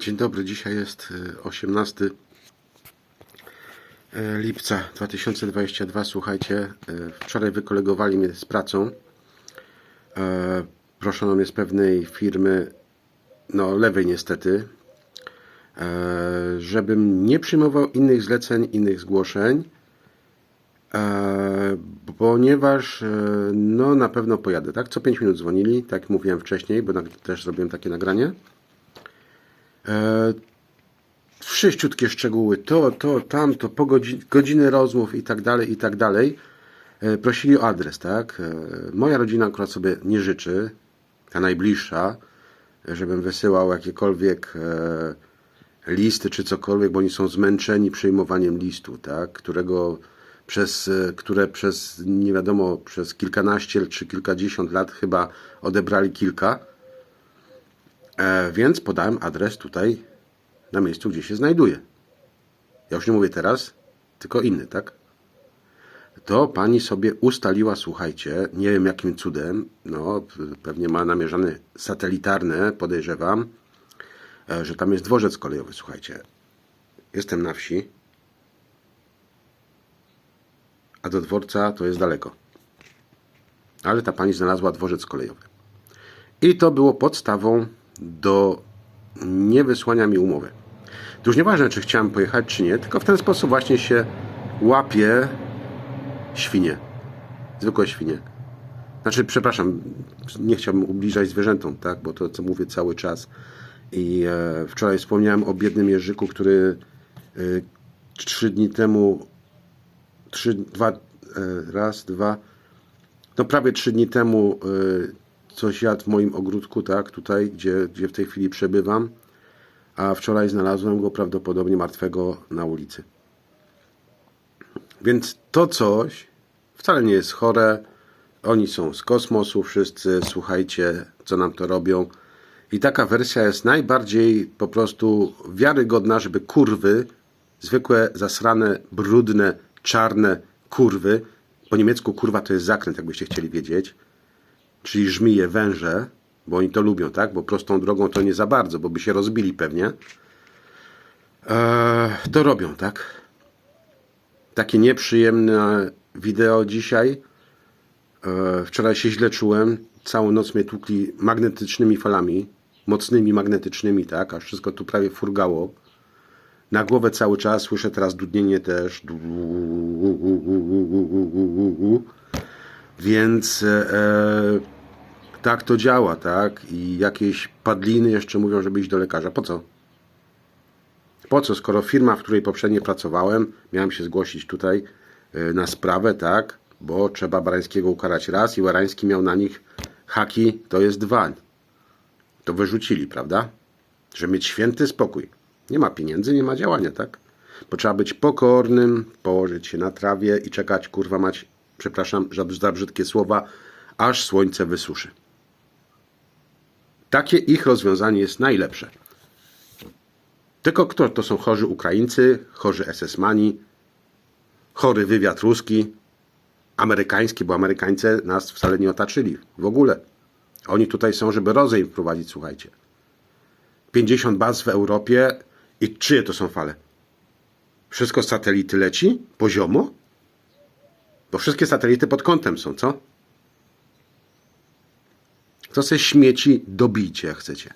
Dzień dobry, dzisiaj jest y, 18 y, lipca 2022. Słuchajcie, y, wczoraj wykolegowali mnie z pracą. E, Proszono mnie z pewnej firmy, no lewej niestety, e, żebym nie przyjmował innych zleceń, innych zgłoszeń, e, ponieważ e, no na pewno pojadę, tak? Co 5 minut dzwonili, tak mówiłem wcześniej, bo też zrobiłem takie nagranie. E, wszyściutkie szczegóły, to, to, tamto, po godzi- godziny rozmów i tak dalej, i tak dalej. E, Prosili o adres, tak? E, Moja rodzina akurat sobie nie życzy, ta najbliższa, żebym wysyłał jakiekolwiek listy czy cokolwiek, bo oni są zmęczeni przyjmowaniem listu, tak? Którego przez, które przez nie wiadomo, przez kilkanaście czy kilkadziesiąt lat chyba odebrali kilka. E, więc podałem adres tutaj na miejscu, gdzie się znajduje. Ja już nie mówię teraz, tylko inny, tak? To pani sobie ustaliła, słuchajcie, nie wiem jakim cudem, no pewnie ma namierzane satelitarne, podejrzewam, e, że tam jest dworzec kolejowy, słuchajcie. Jestem na wsi, a do dworca to jest daleko. Ale ta pani znalazła dworzec kolejowy. I to było podstawą do niewysłania mi umowy. To już nieważne, czy chciałem pojechać, czy nie, tylko w ten sposób właśnie się łapie świnie. Zwykłe świnie. Znaczy, przepraszam, nie chciałbym ubliżać zwierzętom, tak, bo to co mówię cały czas. I e, wczoraj wspomniałem o biednym Jerzyku, który e, trzy dni temu, trzy, dwa, e, raz, dwa, no prawie trzy dni temu y, coś jadł w moim ogródku, tak, tutaj, gdzie, gdzie w tej chwili przebywam, a wczoraj znalazłem go prawdopodobnie martwego na ulicy. Więc to coś wcale nie jest chore. Oni są z kosmosu wszyscy, słuchajcie, co nam to robią. I taka wersja jest najbardziej po prostu wiarygodna, żeby kurwy, zwykłe, zasrane, brudne, czarne kurwy, po niemiecku kurwa to jest zakręt, jakbyście chcieli wiedzieć, czyli żmije, węże, bo oni to lubią, tak? Bo prostą drogą to nie za bardzo, bo by się rozbili pewnie. Eee, to robią, tak? Takie nieprzyjemne wideo dzisiaj. E, wczoraj się źle czułem. Całą noc mnie tłukli magnetycznymi falami. Mocnymi magnetycznymi, tak? Aż wszystko tu prawie furgało. Na głowę cały czas. Słyszę teraz dudnienie też. Więc e, e, tak to działa, tak? I jakieś padliny jeszcze mówią, żeby iść do lekarza. Po co? Po co, skoro firma, w której poprzednio pracowałem, miałem się zgłosić tutaj y, na sprawę, tak? Bo trzeba Barańskiego ukarać raz i Barański miał na nich haki, to jest dwa. To wyrzucili, prawda? Żeby mieć święty spokój. Nie ma pieniędzy, nie ma działania, tak? Bo trzeba być pokornym, położyć się na trawie i czekać, kurwa mać, przepraszam za brzydkie słowa, aż słońce wysuszy. Takie ich rozwiązanie jest najlepsze. Tylko kto to są chorzy Ukraińcy, chorzy SS-mani, chory wywiad ruski, amerykański, bo Amerykańcy nas wcale nie otaczyli w ogóle. Oni tutaj są, żeby rozejm wprowadzić, słuchajcie. 50 baz w Europie i czyje to są fale? Wszystko z satelity leci? Poziomo? Bo wszystkie satelity pod kątem są, co? To se śmieci dobijcie, jak chcecie.